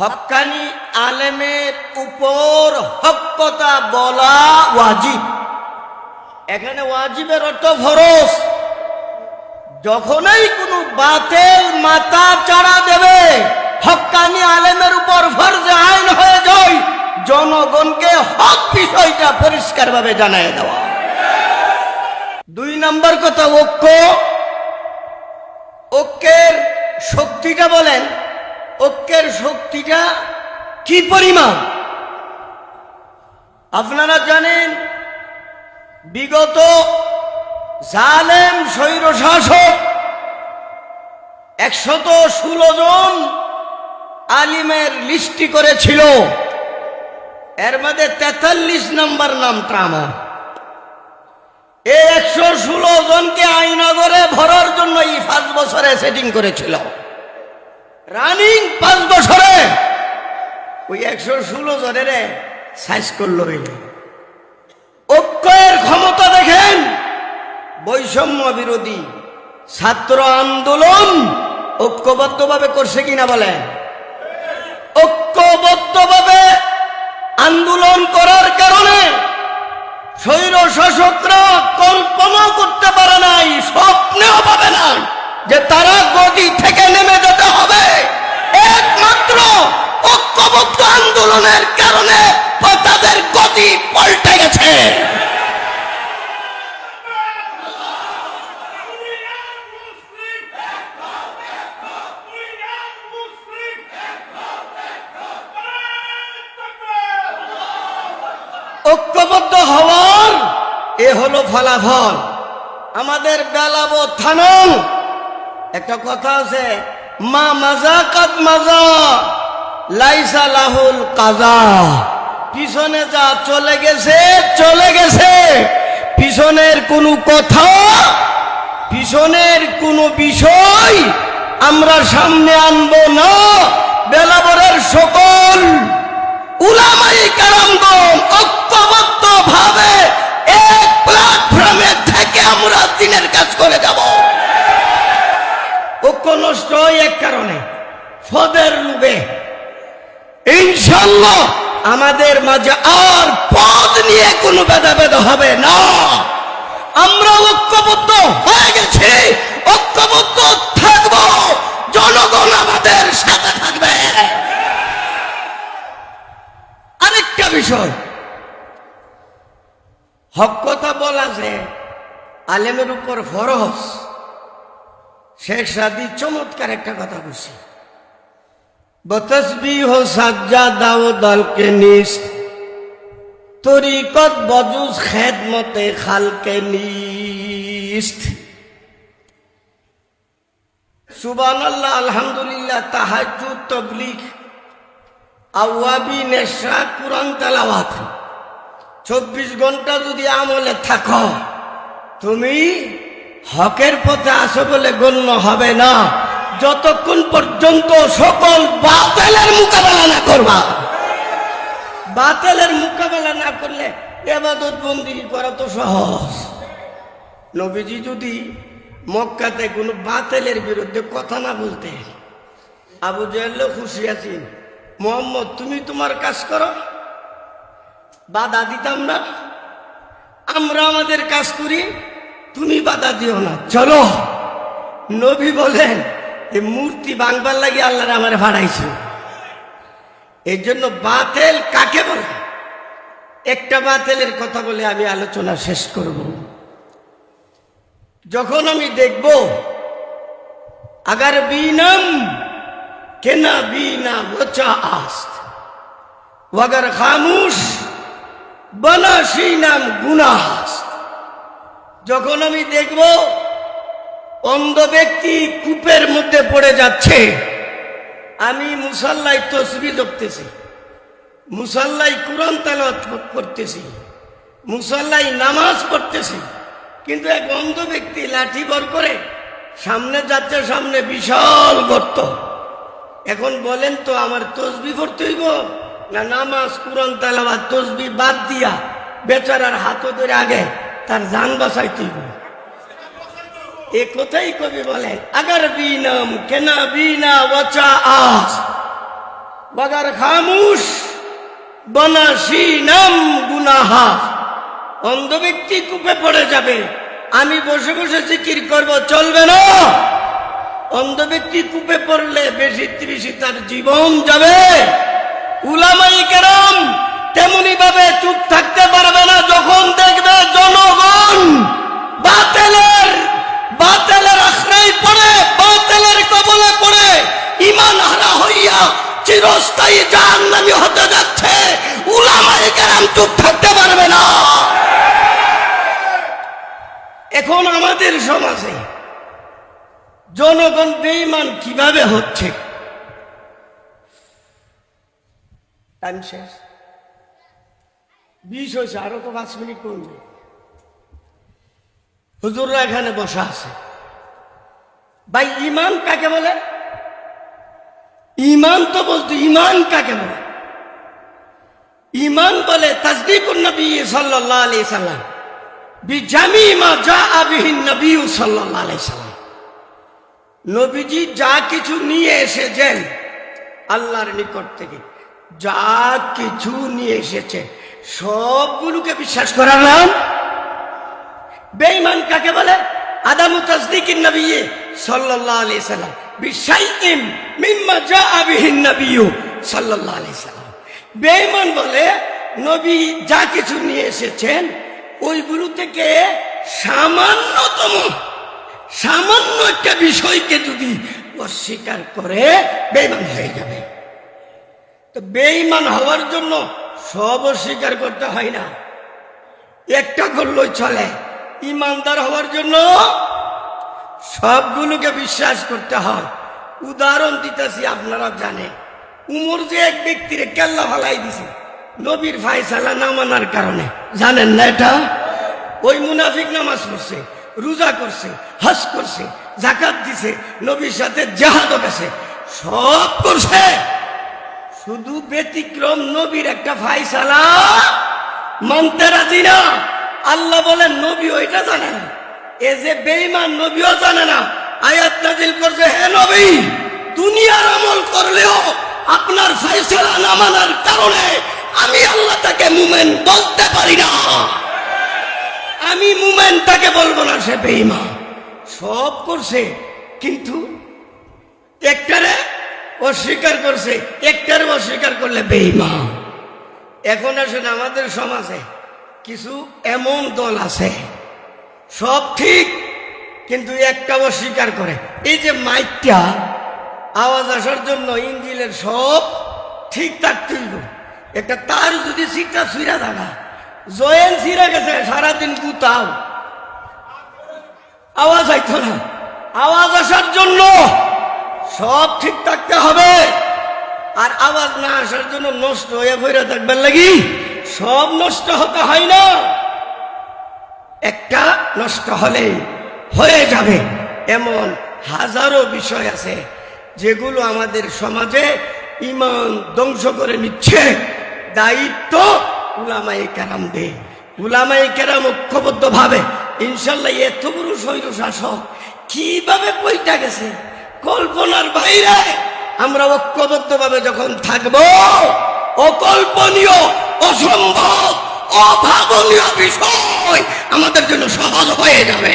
হক্কানি আলেমের উপর হক কথা বলা ওয়াজিব। এখানে ওয়াজিবের অর্থ ফরজ। যখনই কোনো বাতেল মাথা চাড়া দেবে হক্কানি আলেমের উপর ফরজে আইন হয়ে যায়। জনগণকে হক বিষয়টা পরিষ্কারভাবে জানাই দেওয়া। দুই নম্বর কথা ঐক্য। ঐক্যের শক্তিটা বলেন। ঐক্যের শক্তিটা কি পরিমাণ? আপনারা জানেন, বিগত জালেম স্বৈর শাসক একশত ষোলো জন আলিমের লিস্টি করেছিল। এর মধ্যে তেতাল্লিশ নম্বর নামটা আমার। এই একশো ষোলো জনকে আইনগরে ভরার জন্য এই পাঁচ বছরে সেটিং করেছিল। রানিং পাঁচ বছরে। ওই একশো ষোলো জনের সাইজ করল ঐক্যের ক্ষমতা দেখেন, বৈষম্য বিরোধী ছাত্র আন্দোলন ঐক্যবদ্ধভাবে করছে কিনা বলেন। ঐক্যবদ্ধভাবে আন্দোলন করার কারণে স্বৈর শাসকরা কল্পনা করতে পারে নাই, স্বপ্নেও পাবে না যে তারা গদি থেকে নেমে যেতে হবে একমাত্র ঐক্যবদ্ধ আন্দোলনের কারণে তাদের গতি পাল্টে গেছে। ঐক্যবদ্ধ হওয়ার এ হলো ফলাফল। আমাদের বেলাবো থানো একটা কথা আছে, মা মাজা কাত মাজা। লাইসা লাহুল কাজা পিছনে যা চলে গেছে চলে গেছে। পিছনের কোনো কথা, পিছনের কোনো বিষয় আমরা সামনে আনব না। বেলাবরের সকল উলামাই কারামগণ ঐক্যবদ্ধ ভাবে এক প্ল্যাটফর্মে থেকে আমরা দিনের কাজ করে যাব ঐক্য নষ্ট হয় এক কারণে ফদের লোভে ইনশাল্লাহ আমাদের মাঝে আর পদ নিয়ে কোনো ভেদাভেদ হবে না। আমরা ঐক্যবদ্ধ হয়ে গেছি, ঐক্যবদ্ধ থাকব, জনগণ আমাদের সাথে থাকবে। আরেকটা বিষয়, হক কথা বলা যে আলেমের উপর ফরজ শেখ সাদি চমৎকার একটা কথা বলছি। বতসবি হো সাজ্জা দাও দলকে নিস তরিকত বজুস খেদমতে খালকে নিস্ত সুবান আল্লাহ আলহামদুলিল্লাহ তাহাজু তবলিক আওয়াবি নেশা কুরআন, তেলাওয়াত। চব্বিশ ঘণ্টা যদি আমলে থাকো, তুমি হকের পথে আসো বলে গণ্য হবে না। যতক্ষণ পর্যন্ত সকল বাতেলের মোকাবেলা না করবা, বাতেলের মোকাবেলা না করলে এবাদত বন্দি করা তো সহজ। নবীজি যদি মক্কাতে কোনো বাতেলের বিরুদ্ধে কথা না বলতে আবু জাহেল্লা খুশি আছি মোহাম্মদ, তুমি তোমার কাজ করো, বাধা দিতাম না, আমরা আমাদের কাজ করি, তুমি বাধা দিও না। চলো, নবী বলেন এই মূর্তি বাংবার লাগে আল্লাহ আমার ভাড়াইছে এর জন্য বাতেল কাকে বলে? একটা বাতেলের কথা বলে আমি আলোচনা শেষ করব। যখন আমি দেখব, আগার বিনম কেনা বিনা বচা আস্ত। ওয়াগার খামুশ বনাশি নাম গুনাহাস্ত যখন আমি দেখব অন্ধ ব্যক্তি কূপের মধ্যে পড়ে যাচ্ছে। আমি মুসাল্লাই তসবি জপতেছি মুসাল্লাই কোরআন তালাত করতেছি। মুসাল্লাই নামাজ পড়তেছি। কিন্তু এক অন্ধ ব্যক্তি লাঠি বর করে সামনে যাচ্ছে, সামনে বিশাল গর্ত। এখন বলেন তো, আমার তসবি পড়তে হইব? না নামাজ, কোরআন তালাবাদ তসবি বাদ দিয়া বেচারার হাত ধরে আগে তার যান বাঁচাইতে হইব। এ কোথায় কবি বলেন, আগার বিনম কেনা বিনা ওচা আস বগার খামুশ, বনাসি নাম গুনাহা। অন্ধ ব্যক্তি কূপে পড়ে যাবে, আমি বসে বসে জিকির করব, চলবে না। অন্ধ ব্যক্তি কূপে পড়লে বেশি ত্রিশি তার জীবন যাবে। উলামাই কেরম তেমনি ভাবে চুপ থাকতে পারবে না, যখন দেখবে জনগণ বাতেলের বাতেলের আশ্রয় পড়ে, বাতেলের কবলে পড়ে ইমান হারা হইয়া চিরস্থায়ী জাহান্নামী হতে যাচ্ছে। উলামাই কেরাম চুপ থাকতে পারবে না। এখন আমাদের সমাজে জনগণ বেইমান কীভাবে হচ্ছে? টাইম শেষ। বিশ হয়েছে, আরও তো পাঁচ মিনিট কমবে। হুজুররা এখানে বসা আছে। ভাই ইমান কাকে বলে? ইমান তো বলতো ইমান কাকে বলে? ইমান বলে তাজদিকুন নবী সাল্লাল্লাহু আলাইহি সাল্লাম। বিজামি মা যা আবিহীন নবী সাল্লাল্লাহু আলাইহি সাল্লাম। নবীজি যা কিছু নিয়ে এসেছেন আল্লাহর নিকট থেকে, যা কিছু নিয়ে এসেছে, সবগুলোকে বিশ্বাস করার নাম বেঈমান কাকে বলে? আদামু তাসদিকিন নবী সাল্লাল্লাহু আলাইহি সাল্লাম। বিশাইইম মিম্মা জাআ বিহিন নবী সাল্লাল্লাহু আলাইহি সাল্লাম। বেঈমান বলে, নবী যা কিছু নিয়ে এসেছেন, ওইগুলো থেকে সামান্যতম, সামান্য একটা বিষয়কে যদি অস্বীকার করে, বেঈমান হয়ে যাবে। তো বেঈমান হওয়ার জন্য সব অস্বীকার করতে হয় না। একটা করলেই চলে। ইমানদার হওয়ার জন্য সবগুলোকে বিশ্বাস করতে হয়। উদাহরণ দিতেছি, আপনারা জানেন। উমর যে এক ব্যক্তিরে কেল্লা ফালাই দিছে, নবীর ফায়সালা না মানার কারণে। জানেন না এটা? ওই মুনাফিক নামাজ পড়ছে, রোজা করছে হাস করছে জাকাত দিছে, নবীর সাথে জাহাদ গেছে, সব করছে। শুধু ব্যতিক্রম নবীর একটা ফাইসালা মানতে রাজি না। আল্লাহ বলেন, নবী ওইটা জানে না। এ যে বেইমান নবীও জানে না। আয়াত নাজিল করছে, হে নবী, দুনিয়ার আমল করলেও আপনার ফাইসালা না মানার কারণে আমি আল্লাহ তাকে মুমেন বলতে পারি না। আমি মুমেন তাকে বলব না, সে বেইমান সব করছে, কিন্তু একটারে অস্বীকার করছে, একটারে অস্বীকার করলে বেইমান এখন আসলে আমাদের সমাজে কিছু এমন দল আছে, সব ঠিক, কিন্তু একটা অস্বীকার করে। এই যে মাইকটা, আওয়াজ আসার জন্য ইঞ্জিলের সব ঠিক থাকতে হইব একটা তার যদি শিক্ষা ছুঁড়া থাকা জয়েন ছিঁড়ে গেছে, সারাদিন গুতাও। আওয়াজ আইতো না। আওয়াজ আসার জন্য সব ঠিক থাকতে হবে। আর আওয়াজ না আসার জন্য নষ্ট হয়ে ফিরে থাকবার লাগি। সব নষ্ট হতে হয় না। একটা নষ্ট হলে হয়ে যাবে। এমন হাজারো বিষয় আছে যেগুলো আমাদের সমাজে ইমান ধ্বংস করে নিচ্ছে। দায়িত্ব উলামাই কেরাম দে উলামাই কেরাম ঐক্যবদ্ধ ভাবে ইনশাল্লাহ এত বড় শৈর শাসক কীভাবে বইটা গেছে? কল্পনার বাইরে আমরা ঐক্যবদ্ধ ভাবে যখন থাকব, অকল্পনীয় অসম্ভব অভাবনীয় বিষয়। আমাদের জন্য সহজ হয়ে যাবে।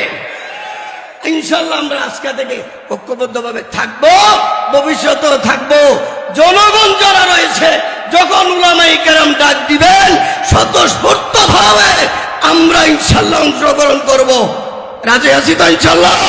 ইনশাল্লাহ আমরা আজকে থেকে ঐক্যবদ্ধ ভাবে থাকব, ভবিষ্যতেও থাকব। জনগণ যারা রয়েছে, যখন উলামাই কেরাম ডাক দিবেন, স্বতঃস্ফূর্ত ভাবে আমরা ইনশাল্লাহ অংশগ্রহণ করব। রাজি আছি তো ইনশাল্লাহ